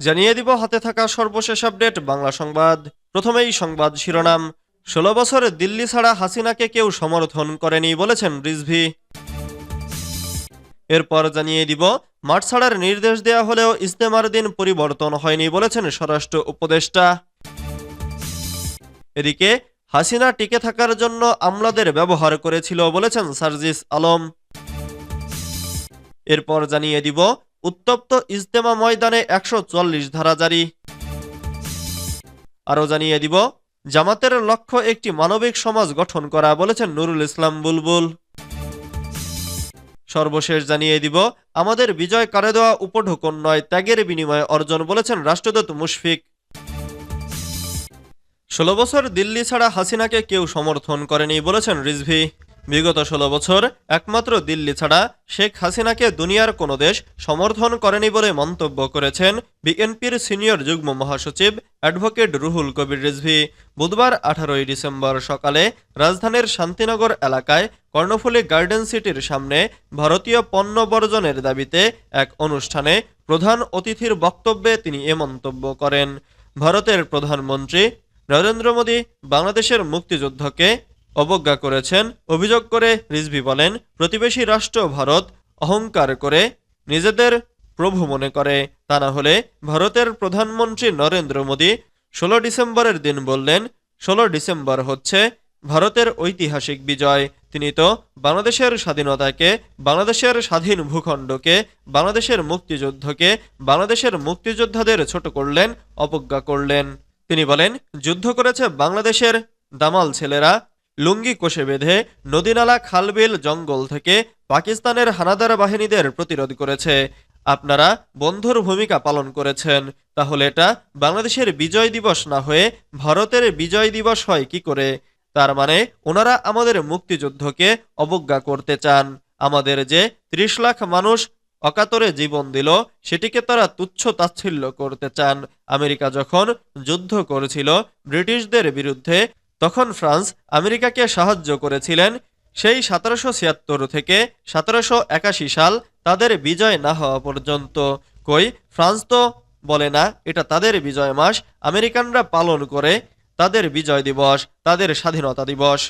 জানিয়ে দিব হাতে থাকা সর্বশেষ আপডেট, বাংলা সংবাদ। প্রথমেই সংবাদ শিরোনাম। ষোলো বছর দিল্লি ছাড়া হাসিনাকে কেউ সমর্থন করেনি বলেছেন রিজভি। এরপর জানিয়ে দিব, মাঠ ছাড়ার নির্দেশ দেওয়া হলেও ইস্তেমার দিন পরিবর্তন হয়নি বলেছেন স্বরাষ্ট্র উপদেষ্টা। এদিকে, হাসিনা টিকে থাকার জন্য আমলাদের ব্যবহার করেছিল বলেছেন সার্জিস আলম। এরপর জানিয়ে দিব উত্তপ্ত ইজতেমা ময়দানে একশো চল্লিশ ধারা জারি। আরও জানিয়ে দিব, জামাতের লক্ষ্য একটি মানবিক সমাজ গঠন করা বলেছেন নুরুল ইসলাম বুলবুল। সর্বশেষ জানিয়ে দিব, আমাদের বিজয় কারে দেওয়া উপঢৌকন নয়, ত্যাগের বিনিময়ে অর্জন বলেছেন রাষ্ট্রদূত মুশফিক। ষোলো বছর দিল্লি ছাড়া হাসিনাকে কেউ সমর্থন করেনি বলেছেন রিজভি। বিগত ষোলো বছর একমাত্র দিল্লি ছাড়া শেখ হাসিনাকে দুনিয়ার কোনো দেশ সমর্থন করেনি বলে মন্তব্য করেছেন বিএনপির সিনিয়র যুগ্ম মহাসচিব অ্যাডভোকেট রুহুল কবির রিজভি। বুধবার আঠারোই ডিসেম্বর সকালে রাজধানীর শান্তিনগর এলাকায় কর্ণফুলী গার্ডেন সিটির সামনে ভারতীয় পণ্য বর্জনের দাবিতে এক অনুষ্ঠানে প্রধান অতিথির বক্তব্যে তিনি এ মন্তব্য করেন। ভারতের প্রধানমন্ত্রী নরেন্দ্র মোদী বাংলাদেশের মুক্তিযুদ্ধকে অবজ্ঞা করেছেন। অভিযোগ করে রিজভি বলেন, প্রতিবেশী রাষ্ট্র ভারত অহংকার করে নিজেদের প্রভু মনে করে। তা না হলে ভারতের প্রধানমন্ত্রী নরেন্দ্র মোদী ষোলো ডিসেম্বরের দিন বললেন, ষোলো ডিসেম্বর হচ্ছে ভারতের ঐতিহাসিক বিজয়। তিনি তো বাংলাদেশের স্বাধীনতাকে, বাংলাদেশের স্বাধীন ভূখণ্ডকে, বাংলাদেশের মুক্তিযুদ্ধকে, বাংলাদেশের মুক্তিযোদ্ধাদের ছোট করলেন, অবজ্ঞা করলেন। তিনি বলেন, যুদ্ধ করেছে বাংলাদেশের দামাল ছেলেরা লুঙ্গি কোষে বেঁধে নদীনালা খালবিল জঙ্গল থেকে পাকিস্তানের হানাদার বাহিনীদের প্রতিরোধ করেছে। আপনারা বন্ধুর ভূমিকা পালন করেছেন। তাহলে এটা বাংলাদেশের বিজয় দিবস না হয়ে ভারতের বিজয় দিবস হয় কি করে? তার মানে ওনারা আমাদের মুক্তিযুদ্ধকে অবজ্ঞা করতে চান। আমাদের যে ত্রিশ লাখ মানুষ অকাতরে জীবন দিল, সেটিকে তারা তুচ্ছ তাচ্ছিল্য করতে চান। আমেরিকা যখন যুদ্ধ করেছিল, ব্রিটিশদের বিরুদ্ধে তখন ফ্রান্স আমেরিকাকে সাহায্য করেছিলেন। সেই সতেরোশো ছিয়াত্তর থেকে সতেরোশো একাশি সাল তাদের বিজয় না হওয়া পর্যন্ত। কই, ফ্রান্স তো বলে না, এটা তাদের বিজয় মাস, আমেরিকানরা পালন করে তাদের বিজয় দিবস, তাদের স্বাধীনতা দিবস।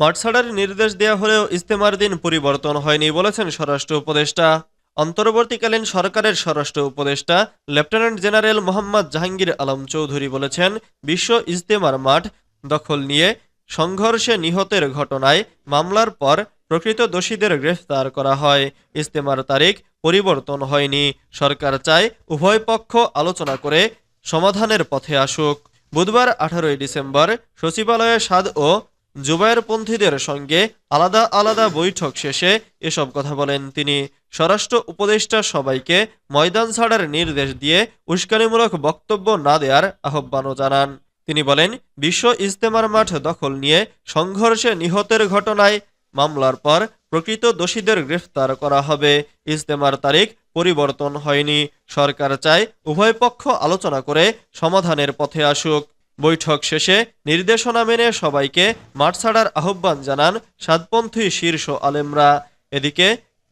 মাঠ নির্দেশ দেওয়া হলেও ইস্তেমার দিন পরিবর্তন হয়নি বলেছেন স্বরাষ্ট্র উপদেষ্টা। অন্তর্বর্তীকালীন সরকারের স্বরাষ্ট্র উপদেষ্টা, লেফটেন্যান্ট জেনারেল মোহাম্মদ জাহাঙ্গীর আলম চৌধুরী বলেছেন, বিশ্ব ইজতেমার মাঠ দখল নিয়ে সংঘর্ষে নিহতের ঘটনায় মামলার পর প্রকৃত দোষীদের গ্রেফতার করা হয়। ইজতেমার তারিখ পরিবর্তন হয়নি। সরকার চায় উভয় পক্ষ আলোচনা করে সমাধানের পথে আসুক। বুধবার আঠারোই ডিসেম্বর সচিবালয়ে সাদ ও জুবায়েরপন্থীদের সঙ্গে আলাদা আলাদা বৈঠক শেষে এসব কথা বলেন তিনি। স্বরাষ্ট্র উপদেষ্টা সবাইকে ময়দান ছাড়ার নির্দেশ দিয়ে উস্কানিমূলক বক্তব্য না দেওয়ার আহ্বানও জানান। তিনি বলেন, বিশ্ব ইজতেমার মাঠ দখল নিয়ে সংঘর্ষে নিহতের ঘটনায় মামলার পর প্রকৃত দোষীদের গ্রেফতার করা হবে। ইজতেমার তারিখ পরিবর্তন হয়নি। সরকার চায় উভয় পক্ষ আলোচনা করে সমাধানের পথে আসুক। বৈঠক শেষে নির্দেশনা মেনে সবাইকে মাঠ ছাড়ার আহ্বান জানান সাতপন্থী শীর্ষ আলেমরা। এদিকে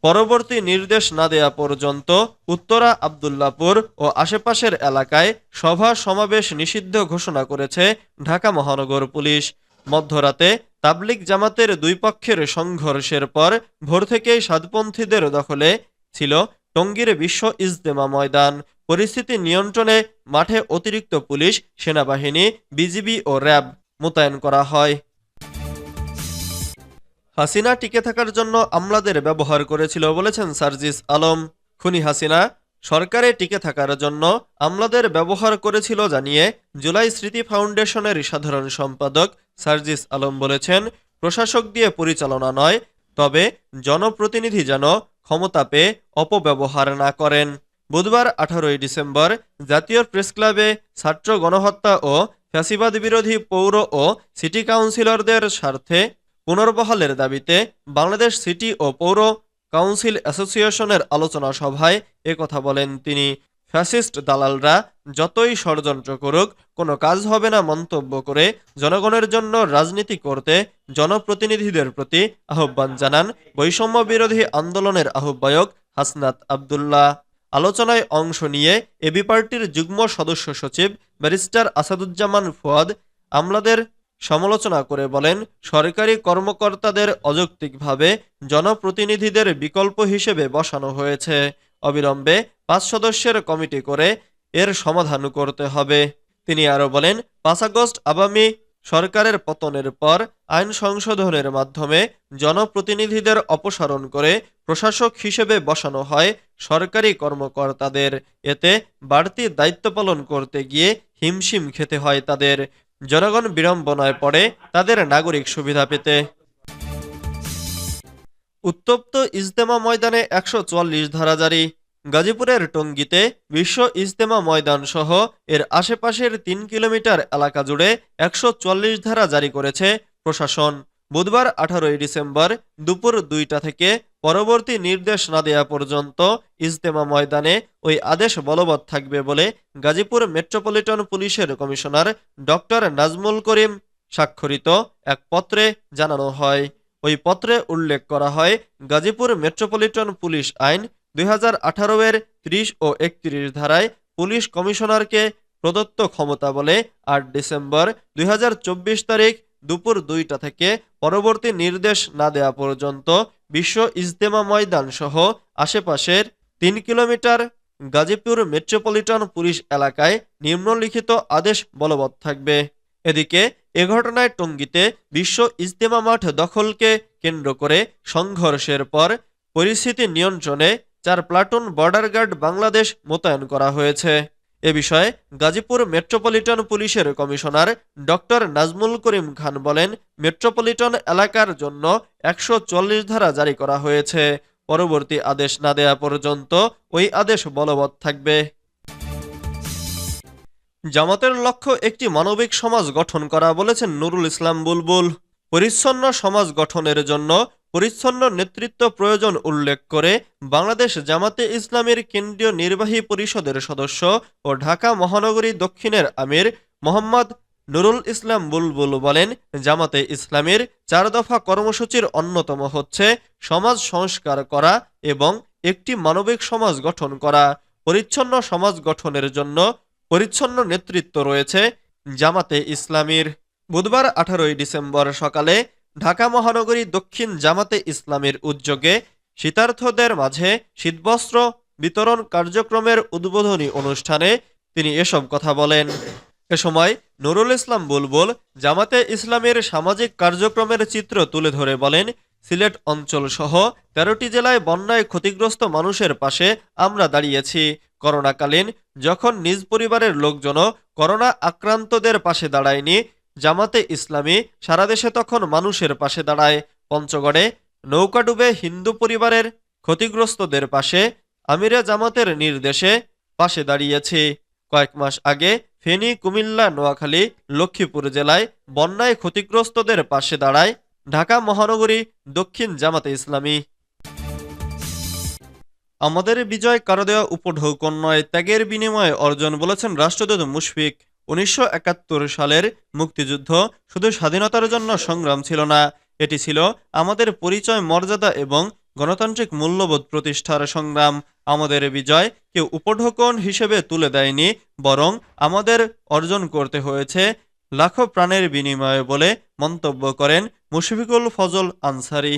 পরবর্তী নির্দেশ না দেয়া পর্যন্ত উত্তরা, আবদুল্লাপুর ও আশেপাশের এলাকায় সভা সমাবেশ নিষিদ্ধ ঘোষণা করেছে ঢাকা মহানগর পুলিশ। মধ্যরাতে তাবলিক জামাতের দুই পক্ষের সংঘর্ষের পর ভোর থেকেই সাতপন্থীদের দখলে ছিল টঙ্গীর বিশ্ব ইজতেমা ময়দান। পরিস্থিতি নিয়ন্ত্রণে মাঠে অতিরিক্ত পুলিশ, সেনাবাহিনী, বিজিবি ও র্যাব মোতায়েন করা হয়। হাসিনা টিকে থাকার জন্য আমলাদের ব্যবহার করেছিল বলেছেন সার্জিস আলম। খুনি হাসিনা, সরকারে টিকে থাকার জন্য আমলাদের ব্যবহার করেছিল জানিয়ে জুলাই স্মৃতি ফাউন্ডেশনের সাধারণ সম্পাদক সার্জিস আলম বলেছেন, প্রশাসক দিয়ে পরিচালনা নয়, তবে জনপ্রতিনিধি যেন ক্ষমতা পেয়ে অপব্যবহার না করেন। বুধবার আঠারোই ডিসেম্বর জাতীয় প্রেসক্লাবে ছাত্র গণহত্যা ও ফ্যাসিবাদ বিরোধী পৌর ও সিটি কাউন্সিলরদের স্বার্থে পুনর্বহালের দাবিতে বাংলাদেশ সিটি ও পৌর কাউন্সিল অ্যাসোসিয়েশনের আলোচনা সভায় কথা বলেন তিনি। ফ্যাসিস্ট দালালরা যতই ষড়যন্ত্র করুক, কোনো কাজ হবে না মন্তব্য করে জনগণের জন্য রাজনীতি করতে জনপ্রতিনিধিদের প্রতি আহ্বান জানান বৈষম্য বিরোধী আন্দোলনের আহ্বায়ক হাসনাত আবদুল্লাহ। আলোচনায় অংশ নিয়ে এবি পার্টির যুগ্ম সদস্য সচিব ব্যারিস্টার আসাদুজ্জামান ফুয়াদ আমলাদের সমালোচনা করে বলেন, সরকারি কর্মকর্তাদের অযৌক্তিকভাবে জনপ্রতিনিধিদের বিকল্প হিসেবে বসানো হয়েছে। অবিলম্বে পাঁচ সদস্যের কমিটি করে এর সমাধান করতে হবে। তিনি আরও বলেন, পাঁচ আগস্ট আবামী সরকারের পতনের পর আইন সংশোধনের মাধ্যমে জনপ্রতিনিধিদের অপসারণ করে প্রশাসক হিসেবে বসানো হয় সরকারি কর্মকর্তাদের। এতে বাড়তি দায়িত্ব পালন করতে গিয়ে হিমশিম খেতে হয় তাদের। জনগণ বিড়ম্বনায় পড়ে তাদের নাগরিক সুবিধা পেতে। উত্তপ্ত ইজতেমা ময়দানে একশো চুয়াল্লিশ ধারা জারি গাজীপুরের টঙ্গিতে বিশ্ব ইজতেমা ময়দান সহ এর আশেপাশের তিন কিলোমিটার এলাকা জুড়ে একশো চুয়াল্লিশ ধারা জারি করেছে প্রশাসন। বুধবার আঠারোই ডিসেম্বর দুপুর দুইটা থেকে পরবর্তী নির্দেশ না দেয়া পর্যন্ত ইজতেমা ময়দানে ওই আদেশ বলবৎ থাকবে বলে গাজীপুর মেট্রোপলিটন পুলিশের কমিশনার ডক্টর নাজমুল করিম স্বাক্ষরিত এক পত্রে জানানো হয়। ওই পত্রে উল্লেখ করা হয়, গাজীপুর মেট্রোপলিটন পুলিশ আইন দুই হাজার আঠারো এর ত্রিশ ও একত্রিশ ধারায় পুলিশ কমিশনারকে প্রদত্ত ক্ষমতা বলে আট ডিসেম্বর দুই হাজার চব্বিশ তারিখ দুপুর দুইটা থেকে পরবর্তী নির্দেশ না দেওয়া পর্যন্ত বিশ্ব ইজতেমা ময়দান সহ আশেপাশের তিন কিলোমিটার গাজীপুর মেট্রোপলিটন পুলিশ এলাকায় নিম্নলিখিত আদেশ বলবৎ থাকবে। এদিকে এ ঘটনায় টঙ্গীতে বিশ্ব ইজতেমা মাঠ দখলকে কেন্দ্র করে সংঘর্ষের পর পরিস্থিতি নিয়ন্ত্রণে চার প্লাটুন বর্ডার গার্ড বাংলাদেশ মোতায়েন করা হয়েছে। এ বিষয়ে গাজীপুর মেট্রোপলিটন পুলিশের কমিশনার ডক্টর নাজমুল করিম খান বলেন, মেট্রোপলিটন এলাকার জন্য একশো চল্লিশ ধারা জারি করা হয়েছে। পরবর্তী আদেশ না দেয়া পর্যন্ত ওই আদেশ বলবৎ থাকবে। জামাতের লক্ষ্য একটি মানবিক সমাজ গঠন করা বলেছেন নুরুল ইসলাম বুলবুল। পরিচ্ছন্ন সমাজ গঠনের জন্য পরিচ্ছন্ন নেতৃত্ব প্রয়োজন উল্লেখ করে বাংলাদেশ জামাতে ইসলামের কেন্দ্রীয় নির্বাহী পরিষদের সদস্য ও ঢাকা মহানগরী দক্ষিণের আমির মোহাম্মদ নুরুল ইসলাম বুলবুল বলেন, জামাতে ইসলামের চার দফা কর্মসূচির অন্যতম হচ্ছে সমাজ সংস্কার করা এবং একটি মানবিক সমাজ গঠন করা। পরিচ্ছন্ন সমাজ গঠনের জন্য পরিচ্ছন্ন নেতৃত্ব রয়েছে জামাতে ইসলামীর। বুধবার আঠারোই ডিসেম্বর সকালে ঢাকা মহানগরী দক্ষিণ জামাতে ইসলামের উদ্যোগে শীতার্থদের মাঝে শীতবস্ত্র বিতরণ কার্যক্রমের উদ্বোধনী অনুষ্ঠানে তিনি এসব কথা বলেন। এ সময় নুরুল ইসলাম বুলবুল জামাতে ইসলামের সামাজিক কার্যক্রমের চিত্র তুলে ধরে বলেন সিলেট অঞ্চল সহ তেরোটি জেলায় বন্যায় ক্ষতিগ্রস্ত মানুষের পাশে আমরা দাঁড়িয়েছি। করোনাকালীন যখন নিজ পরিবারের লোকজনও করোনা আক্রান্তদের পাশে দাঁড়ায়নি, জামাতে ইসলামী সারা দেশে তখন মানুষের পাশে দাঁড়ায়। পঞ্চগড়ে নৌকা ডুবে হিন্দু পরিবারের ক্ষতিগ্রস্তদের পাশে আমিরে জামাতের নির্দেশে পাশে দাঁড়িয়েছি। কয়েক মাস আগে ফেনী, কুমিল্লা, নোয়াখালী, লক্ষ্মীপুর জেলায় বন্যায় ক্ষতিগ্রস্তদের পাশে দাঁড়ায় ঢাকা মহানগরী দক্ষিণ জামাতে ইসলামী। আমাদের বিজয় কারও দেওয়া উপঢৌকন নয় ত্যাগের বিনিময়ে অর্জন বলেছেন রাষ্ট্রদূত মুশফিক। উনিশশো একাত্তর সালের মুক্তিযুদ্ধ শুধু স্বাধীনতার জন্য সংগ্রাম ছিল না, এটি ছিল আমাদের পরিচয়, মর্যাদা এবং গণতান্ত্রিক মূল্যবোধ প্রতিষ্ঠার সংগ্রাম। আমাদের বিজয় কেউ উপঢৌকন হিসেবে তুলে দেয়নি, বরং আমাদের অর্জন করতে হয়েছে লাখো প্রাণের বিনিময়ে বলে মন্তব্য করেন মুশফিকুল ফজল আনসারি।